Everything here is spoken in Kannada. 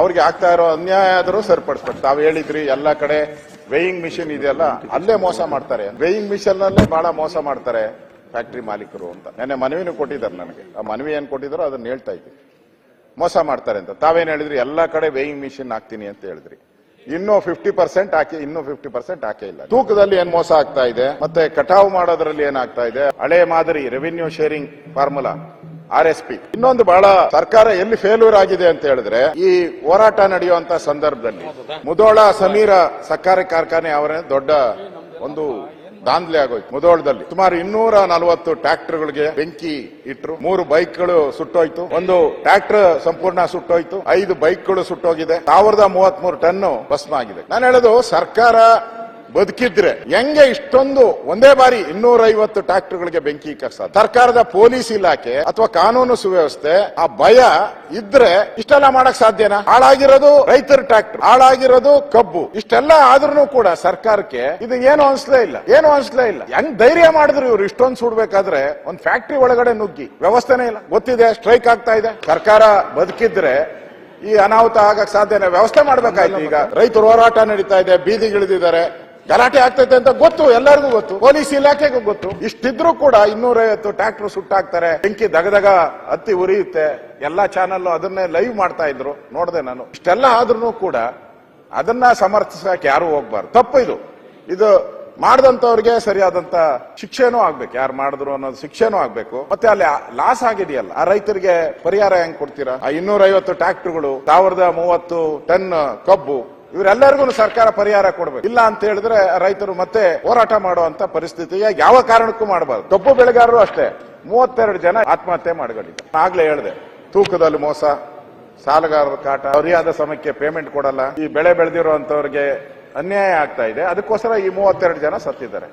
ಅವ್ರಿಗೆ ಆಗ್ತಾ ಇರೋ ಅನ್ಯಾಯ ಆದರೂ ಸರಿಪಡಿಸ್ಬೇಕು. ತಾವು ಹೇಳಿದ್ರಿ, ಎಲ್ಲ ಕಡೆ ವೇಯಿಂಗ್ ಮಿಷಿನ್ ಇದೆಯಲ್ಲ, ಅಲ್ಲೇ ಮೋಸ ಮಾಡ್ತಾರೆ. ವೇಯಿಂಗ್ ಮಿಷಿನ್ ನಲ್ಲೇ ಬಹಳ ಮೋಸ ಮಾಡ್ತಾರೆ ಫ್ಯಾಕ್ಟ್ರಿ ಮಾಲೀಕರು ಅಂತ. ನೆನ್ನೆ ಮನವಿನೂ ಕೊಟ್ಟಿದ್ದಾರೆ ನನಗೆ. ಆ ಮನವಿ ಏನ್ ಕೊಟ್ಟಿದ್ದಾರೋ ಅದನ್ನ ಹೇಳ್ತಾ ಇದ್ದೀನಿ ಮೋಸ ಮಾಡ್ತಾರೆ ಅಂತ. ತಾವೇನ್ ಹೇಳಿದ್ರಿ, ಎಲ್ಲ ಕಡೆ ವೇಯಿಂಗ್ ಮಿಷಿನ್ ಹಾಕ್ತೀನಿ ಅಂತ ಹೇಳಿದ್ರಿ. ಇನ್ನೂ ಫಿಫ್ಟಿ ಪರ್ಸೆಂಟ್ ಹಾಕಿ, ಇನ್ನೂ ಫಿಫ್ಟಿ ಪರ್ಸೆಂಟ್ ಹಾಕೇ ಇಲ್ಲ. ತೂಕದಲ್ಲಿ ಏನ್ ಮೋಸ ಆಗ್ತಾ ಇದೆ, ಮತ್ತೆ ಕಟಾವು ಮಾಡೋದ್ರಲ್ಲಿ ಏನಾಗ್ತಾ ಇದೆ? ಹಳೆ ಮಾದರಿ revenue sharing formula R S P. ಇನ್ನೊಂದು ಬಹಳ ಸರ್ಕಾರ ಎಲ್ಲಿ ಫೇಲ್ಯೂರ್ ಆಗಿದೆ ಅಂತ ಹೇಳಿದ್ರೆ, ಈ ಹೋರಾಟ ನಡೆಯುವಂತ ಸಂದರ್ಭದಲ್ಲಿ ಮುದೋಳ ಸಮೀರ ಸಕ್ಕರೆ ಕಾರ್ಖಾನೆ ಅವರೇ ದೊಡ್ಡ ಒಂದು ದಾಂಧಲೆ ಆಗೋಯ್ತು. ಮುದೋಳದಲ್ಲಿ ಸುಮಾರು ಇನ್ನೂರ ನಲವತ್ತು ಟ್ರ್ಯಾಕ್ಟರ್ಗಳಿಗೆ ಬೆಂಕಿ ಇಟ್ರು, ಮೂರು ಬೈಕ್ಗಳು ಸುಟ್ಟೋಯ್ತು, ಒಂದು ಟ್ರಾಕ್ಟರ್ ಸಂಪೂರ್ಣ ಸುಟ್ಟೋಯ್ತು, ಐದು ಬೈಕ್ಗಳು ಸುಟ್ಟೋಗಿದೆ, ಸಾವಿರದ ಮೂವತ್ತ್ ಮೂರು ಟನ್ ಭಸ್ಮ ಆಗಿದೆ. ನಾನು ಹೇಳೋದು ಸರ್ಕಾರ ಬದುಕಿದ್ರೆ ಹೆಂಗೆ ಇಷ್ಟೊಂದು ಒಂದೇ ಬಾರಿ ಇನ್ನೂರೈವತ್ತು ಐವತ್ತು ಟ್ರ್ಯಾಕ್ಟರ್ಗಳಿಗೆ ಬೆಂಕಿ ಕಸ. ಸರ್ಕಾರದ ಪೊಲೀಸ್ ಇಲಾಖೆ ಅಥವಾ ಕಾನೂನು ಸುವ್ಯವಸ್ಥೆ, ಆ ಭಯ ಇದ್ರೆ ಇಷ್ಟೆಲ್ಲ ಮಾಡಕ್ ಸಾಧ್ಯನಾ? ಹಾಳಾಗಿರೋದು ರೈತರ ಟ್ರಾಕ್ಟರ್ ಹಾಳಾಗಿರೋದು ಕಬ್ಬು. ಇಷ್ಟೆಲ್ಲ ಆದ್ರೂ ಕೂಡ ಸರ್ಕಾರಕ್ಕೆ ಇದು ಏನು ಅನ್ಸ್ಲೇ ಇಲ್ಲ, ಏನು ಅನ್ಸ್ಲೇ ಇಲ್ಲ. ಹೆಂಗ್ ಧೈರ್ಯ ಮಾಡಿದ್ರು ಇವ್ರು ಇಷ್ಟೊಂದು ಸುಡ್ಬೇಕಾದ್ರೆ ಒಂದ್ ಫ್ಯಾಕ್ಟ್ರಿ ಒಳಗಡೆ ನುಗ್ಗಿ. ವ್ಯವಸ್ಥೆನೇ ಇಲ್ಲ. ಗೊತ್ತಿದೆ, ಸ್ಟ್ರೈಕ್ ಆಗ್ತಾ ಇದೆ. ಸರ್ಕಾರ ಬದುಕಿದ್ರೆ ಈ ಅನಾಹುತ ಆಗಕ್ ಸಾಧ್ಯನೇ. ವ್ಯವಸ್ಥೆ ಮಾಡ್ಬೇಕಾಯ್ತು ಈಗ. ರೈತರು ಹೋರಾಟ ನಡೀತಾ ಇದೆ, ಬೀದಿಗಿಳಿದಿದ್ದಾರೆ. ಗಲಾಟೆ ಆಗ್ತೈತೆ ಅಂತ ಗೊತ್ತು, ಎಲ್ಲರಿಗೂ ಗೊತ್ತು. ಪೊಲೀಸ್ ಇಲಾಖೆಗೂ ಗೊತ್ತು. ಇಷ್ಟಿದ್ರು ಕೂಡ ಇನ್ನೂರೈವತ್ತು ಟ್ರ್ಯಾಕ್ಟರ್ ಸುಟ್ಟಾಕ್ತಾರೆ ಬೆಂಕಿ ದಗದಗ ಹತ್ತಿ ಉರಿಯುತ್ತೆ. ಎಲ್ಲಾ ಚಾನಲ್ ಅದನ್ನೇ ಲೈವ್ ಮಾಡ್ತಾ ಇದ್ರು. ನೋಡಿದೆ ನಾನು. ಇಷ್ಟೆಲ್ಲ ಆದ್ರೂ ಕೂಡ ಅದನ್ನ ಸಮರ್ಥಿಸಕ್ಕೆ ಯಾರು ಹೋಗ್ಬಾರ್ದು. ತಪ್ಪು ಇದು. ಇದು ಮಾಡ್ದಂತವ್ರಿಗೆ ಸರಿಯಾದಂತ ಶಿಕ್ಷೆನೂ ಆಗ್ಬೇಕು. ಯಾರು ಮಾಡಿದ್ರು ಅನ್ನೋದು ಶಿಕ್ಷೆನೂ ಆಗ್ಬೇಕು. ಮತ್ತೆ ಅಲ್ಲಿ ಲಾಸ್ ಆಗಿದೆಯಲ್ಲ, ಆ ರೈತರಿಗೆ ಪರಿಹಾರ ಹೆಂಗ್ ಕೊಡ್ತೀರಾ? ಆ ಇನ್ನೂರೈವತ್ತು ಟ್ರ್ಯಾಕ್ಟರ್ಗಳು ಸಾವಿರದ ಮೂವತ್ತು ಟನ್ ಕಬ್ಬು ಇವರೆಲ್ಲರಿಗೂ ಸರ್ಕಾರ ಪರಿಹಾರ ಕೊಡಬೇಕು. ಇಲ್ಲ ಅಂತ ಹೇಳಿದ್ರೆ ರೈತರು ಮತ್ತೆ ಹೋರಾಟ ಮಾಡುವಂತ ಪರಿಸ್ಥಿತಿಗೆ ಯಾವ ಕಾರಣಕ್ಕೂ ಮಾಡಬಾರ್ದು. ಕಬ್ಬು ಬೆಳೆಗಾರರು ಅಷ್ಟೇ. ಮೂವತ್ತೆರಡು ಜನ ಆತ್ಮಹತ್ಯೆ ಮಾಡ್ಕೊಂಡಿದ್ದಾರೆ. ಆಗ್ಲೇ ಹೇಳಿದೆ, ತೂಕದಲ್ಲಿ ಮೋಸ, ಸಾಲಗಾರರ ಕಾಟ, ಸರಿಯಾದ ಸಮಯಕ್ಕೆ ಪೇಮೆಂಟ್ ಕೊಡಲ್ಲ. ಈ ಬೆಳೆ ಬೆಳೆದಿರುವಂತವ್ರಿಗೆ ಅನ್ಯಾಯ ಆಗ್ತಾ ಇದೆ. ಅದಕ್ಕೋಸ್ಕರ ಈ ಮೂವತ್ತೆರಡು ಜನ ಸತ್ತಿದ್ದಾರೆ.